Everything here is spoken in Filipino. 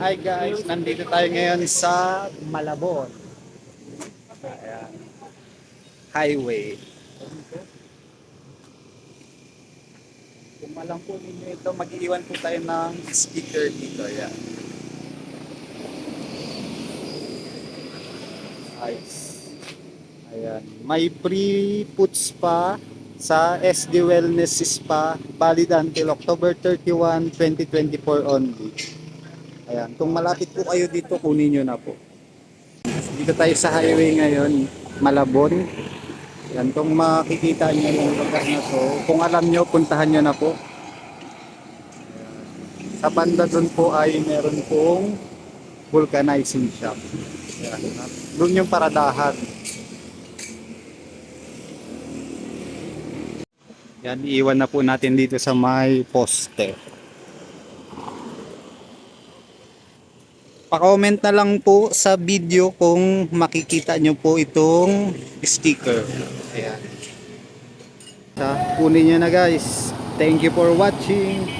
Hi guys, nandito tayo ngayon sa Malabon. Ayan. Highway. Kung alam po ninyo ito, mag-iwan po tayo ng sticker dito. Ayan. Nice. Ayan. May free food spa sa SD Wellness Spa valid until October 31, 2024 only. Ayan, kung malapit po kayo dito, kunin nyo na po. Dito tayo sa highway ngayon, Malabon. Ayan, kung makikita nyo yung lugar na to, kung alam nyo, puntahan nyo na po. Sa banda doon po ay meron pong vulcanizing shop. Ayan, doon yung paradahan. Yan, iiwan na po natin dito sa may poste. Pa-comment na lang po sa video kung makikita nyo po itong sticker. Ayan. Sa, kunin nyo na guys. Thank you for watching.